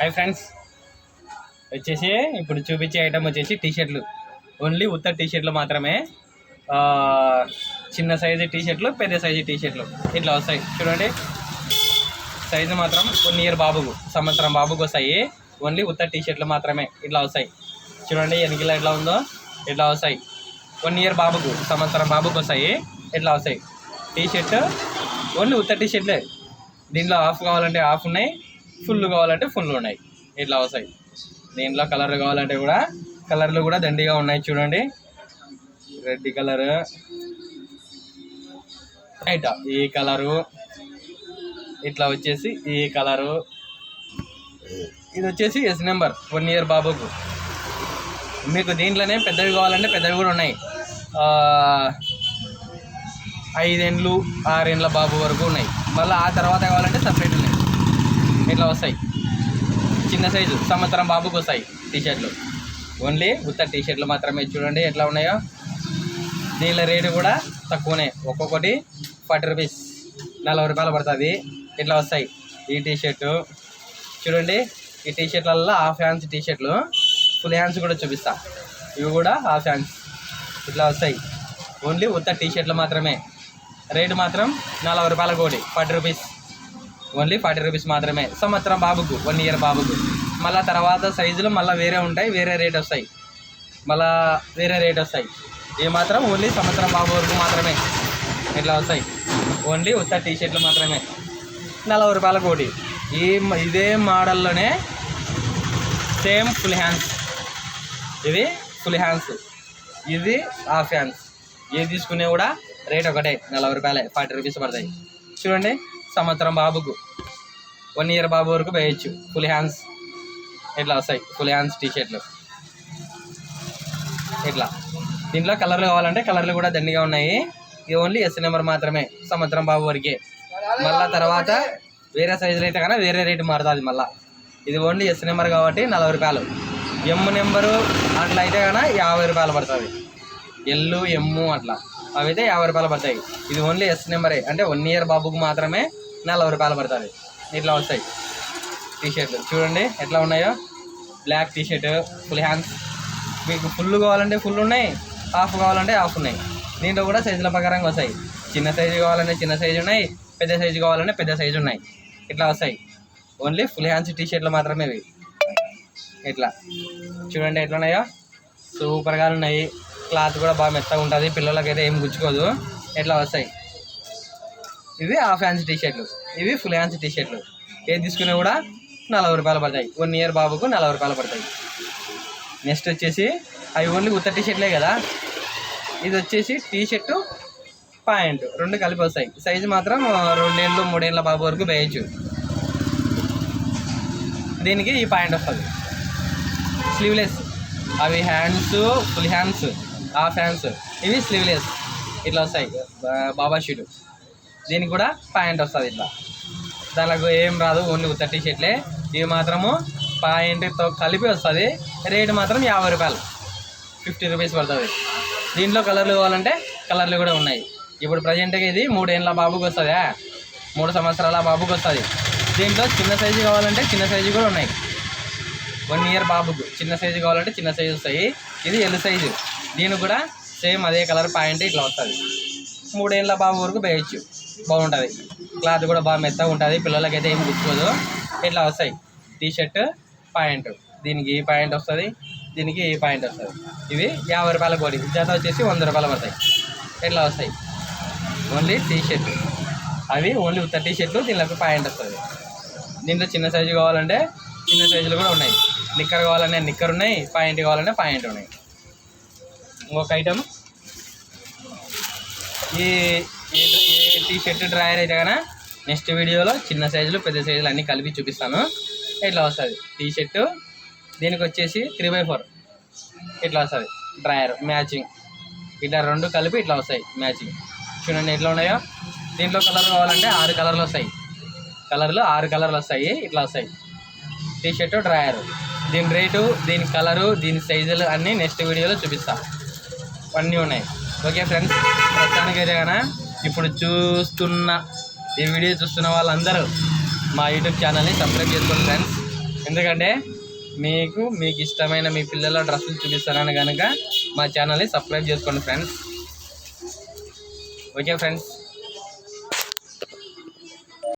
Hi friends. వచ్చేసి ఇప్పుడు చూపించే ఐటమ్ వచ్చేసి టీషర్ట్లు ఓన్లీ ఉత్త టీషర్ట్లు మాత్రమే. చిన్న సైజు టీ షర్ట్లు పెద్ద సైజు టీషర్ట్లు ఇట్లా వస్తాయి. చూడండి. సైజు మాత్రం వన్ ఇయర్ బాబుకు సంవత్సరం బాబుకు వస్తాయి. ఓన్లీ ఉత్త టీషర్ట్లు మాత్రమే ఇట్లా వస్తాయి. చూడండి ఎనికిలా ఎట్లా ఉందో? ఇట్లా వస్తాయి. వన్ ఇయర్ బాబుకు సంవత్సరం బాబుకు వస్తాయి. ఇట్లా వస్తాయి. టీషర్ట్ ఓన్లీ ఉత్త టీషర్ట్లే దీంట్లో ఆఫ్ కావాలంటే ఆఫ్ ఉన్నాయి. ఫుల్ కావాలంటే ఫుల్ ఉన్నాయి. ఇట్లా వస్తాయి దీంట్లో కలర్ కావాలంటే కూడా కలర్లు కూడా దండిగా ఉన్నాయి చూడండి. రెడ్ కలర్ రైట్ ఈ కలరు ఇట్లా వచ్చేసి ఈ కలరు ఇది వచ్చేసి ఎస్ నెంబర్ వన్ ఇయర్ బాబుకు. మీకు దీంట్లోనే పెద్దవి కావాలంటే పెద్దవి కూడా ఉన్నాయి. ఐదేండ్లు ఆరేండ్ల బాబు వరకు ఉన్నాయి. మళ్ళీ ఆ తర్వాత కావాలంటే సపరేట్ ఉన్నాయి. ఇట్లా వస్తాయి. చిన్న సైజు సంవత్సరం బాబుకి వస్తాయి టీ షర్ట్లు ఓన్లీ ఉత్త టీ షర్ట్లు మాత్రమే. చూడండి ఎట్లా ఉన్నాయో. దీనిలో రేటు కూడా తక్కువనే. ఒక్కొక్కటి ఫార్టీ రూపీస్ నలభై రూపాయలు పడుతుంది. ఇట్లా వస్తాయి? ఈ టీ షర్టు చూడండి ఈ టీషర్ట్లల్లో హాఫ్ హ్యాండ్స్ టీ షర్ట్లు ఫుల్ హ్యాండ్స్ కూడా చూపిస్తా. ఇవి కూడా హాఫ్ హ్యాండ్స్ ఇట్లా వస్తాయి. ఓన్లీ ఉత్త టీ షర్ట్లు మాత్రమే. రేటు మాత్రం నలభై రూపాయల కోటి forty rupees. Only forty rupees మాత్రమే. సంవత్సరం బాబుకు వన్ ఇయర్ బాబుకు. మళ్ళీ తర్వాత సైజులు మళ్ళీ వేరే ఉంటాయి వేరే రేట్ వస్తాయి. మళ్ళా వేరే రేట్ వస్తాయి. ఇవి మాత్రం ఓన్లీ సంవత్సరం బాబు వరకు మాత్రమే. ఇట్లా వస్తాయి. ఓన్లీ ఉత్త టీ షర్ట్లు మాత్రమే. నలభై రూపాయల కోటి. ఈ ఇదే మోడల్లోనే సేమ్ ఫుల్ హ్యాండ్స్. ఇది ఫుల్ హ్యాండ్స్. ఇది హాఫ్ హ్యాండ్స్. ఏది తీసుకునే కూడా రేట్ ఒకటే. నలభై రూపాయలే ఫార్టీ రూపీస్ పడతాయి. చూడండి. సంవత్సరం బాబుకు. వన్ ఇయర్ బాబు వరకు వేయచ్చు. ఫుల్ హ్యాండ్స్ ఇట్లా వస్తాయి? ఫుల్ హ్యాండ్స్ టీ షర్ట్లు ఇట్లా దీంట్లో కలర్లు కావాలంటే కలర్లు కూడా దండిగా ఉన్నాయి. ఇది ఓన్లీ ఎస్ నెంబర్ మాత్రమే. సంవత్సరం బాబు వరకే. మళ్ళా తర్వాత వేరే సైజులు అయితే కన్నా వేరే రేటు మారుతుంది మళ్ళీ. ఇది ఓన్లీ ఎస్ నెంబర్ కాబట్టి నలభై రూపాయలు. ఎమ్ నెంబరు అట్లా అయితే కన్నా యాభై రూపాయలు పడుతుంది. ఎల్లు ఎమ్ము అట్లా. అవి అయితే యాభై రూపాయలు పడతాయి. ఇది ఓన్లీ ఎస్ నెంబరే అంటే వన్ ఇయర్ బాబుకు మాత్రమే నలభై రూపాయలు పడుతుంది. ఇట్లా వస్తాయి. టీషర్ట్లు చూడండి ఎట్లా ఉన్నాయో. Black T shirt full hands మీకు ఫుల్ కావాలంటే ఫుల్ ఉన్నాయి హాఫ్ కావాలంటే హాఫ్ ఉన్నాయి. దీంట్లో కూడా సైజుల ప్రకారంగా వస్తాయి. చిన్న సైజు కావాలంటే చిన్న సైజు ఉన్నాయి పెద్ద సైజు కావాలంటే పెద్ద సైజు ఉన్నాయి. ఇట్లా వస్తాయి. ఓన్లీ ఫుల్ హ్యాండ్స్ టీషర్ట్లు మాత్రమే ఇవి. ఇట్లా. చూడండి ఎట్లా ఉన్నాయో. సూపర్గా ఉన్నాయి. క్లాత్ కూడా బాగా మెత్తగా ఉంటుంది. పిల్లలకైతే ఏం గుచ్చుకోదు. ఎట్లా వస్తాయి? ఇవి హాఫ్ హ్యాండ్స్ టీ షర్ట్లు ఇవి ఫుల్ హ్యాండ్స్ టీ షర్ట్లు ఏది తీసుకున్నా కూడా నలభై రూపాయలు పడతాయి. వన్ ఇయర్ బాబుకు నలభై రూపాయలు పడతాయి. నెక్స్ట్ వచ్చేసి అవి ఓన్లీ ఉత్త టీషర్ట్లే కదా. ఇది వచ్చేసి టీషర్టు ప్యాంట్. రెండు కలిపి వస్తాయి. సైజు మాత్రం రెండేళ్ళు మూడేళ్ళ బాబు వరకు వేయచ్చు. దీనికి ఈ ప్యాంట్ వస్తుంది. స్లీవ్లెస్ అవి హ్యాండ్స్ ఫుల్ హ్యాండ్స్ ఆ ఫ్యాన్స్ ఇవి స్లీవ్లెస్ ఇట్లా వస్తాయి. బాబా షీటు దీనికి కూడా ప్యాంట్ వస్తుంది ఇట్లా. దానికి ఏం రాదు ఓన్లీ ఉత్త టీ షర్ట్లే ఇవి మాత్రము ప్యాంట్తో కలిపి వస్తుంది. రేటు మాత్రం యాభై రూపాయలు. ఫిఫ్టీ రూపీస్ పడుతుంది. దీంట్లో కలర్లు కావాలంటే కలర్లు కూడా ఉన్నాయి. ఇప్పుడు ప్రజెంట్గా ఇది మూడేళ్ళ బాబుకి వస్తుందా? మూడు సంవత్సరాల బాబుకి వస్తుంది. దీంట్లో చిన్న సైజు కావాలంటే చిన్న సైజు కూడా ఉన్నాయి. వన్ ఇయర్ బాబుకు. చిన్న సైజు కావాలంటే చిన్న సైజు వస్తాయి. ఇది ఎల్ సైజు దీనికి కూడా సేమ్ అదే కలర్ ప్యాంట్ ఇట్లా వస్తుంది. మూడేళ్ళ బాబు వరకు వేయచ్చు బాగుంటుంది. క్లాత్ కూడా బాగా మెత్తగా ఉంటుంది. పిల్లలకైతే ఏం గుర్తుకోదు. ఇట్లా వస్తాయి. టీ షర్ట్ ప్యాంట్. దీనికి ఈ ప్యాంట్ వస్తుంది. దీనికి ఈ ప్యాంట్ వస్తుంది. ఇవి యాభై రూపాయల కోడి. జత వచ్చేసి వంద రూపాయలు పడతాయి. ఇట్లా వస్తాయి. ఓన్లీ టీ షర్ట్ అవి ఓన్లీ ఉత్త టీ షర్ట్లు దీనికి ప్యాంట్ వస్తుంది. దీంట్లో చిన్న సైజు కావాలంటే చిన్న సైజులు కూడా ఉన్నాయి. నిక్కర్ కావాలంటే నిక్కర్ ఉన్నాయి. పాయింట్ కావాలంటే పాయింట్ ఉన్నాయి. ఇంకొక ఐటమ్ ఈ టీషర్ట్ టీ షర్ట్ డ్రాయర్ అయితే కనుక నెక్స్ట్ వీడియోలో చిన్న సైజులు పెద్ద సైజులు అన్నీ కలిపి చూపిస్తాను. ఇట్లా వస్తుంది? టీ షర్టు దీనికి వచ్చేసి త్రీ బై ఫోర్ ఇట్లా వస్తుంది? డ్రాయర్ మ్యాచింగ్ ఇట్లా రెండు కలిపి ఇట్లా వస్తాయి మ్యాచింగ్ చూడండి ఎట్లా ఉన్నాయో. దీంట్లో కలర్ కావాలంటే ఆరు కలర్లు వస్తాయి. కలర్లు ఆరు కలర్లు వస్తాయి ఇట్లా వస్తాయి. టీషర్టు డ్రాయర్ దీని రేటు దీని కలరు దీని సైజులు అన్నీ నెక్స్ట్ వీడియోలో చూపిస్తాను. అన్నీ ఉన్నాయి. ఓకే ఫ్రెండ్స్ ప్రస్తుతానికైతే ఇప్పుడు చూస్తున్న ఈ వీడియో చూస్తున్న వాళ్ళందరూ మా యూట్యూబ్ ఛానల్ని సబ్స్క్రైబ్ చేసుకోండి ఫ్రెండ్స్. ఎందుకంటే మీకు మీకు ఇష్టమైన మీ పిల్లల డ్రెస్సులు చూపిస్తానని కనుక మా ఛానల్ని సబ్స్క్రైబ్ చేసుకోండి ఫ్రెండ్స్. Okay friends.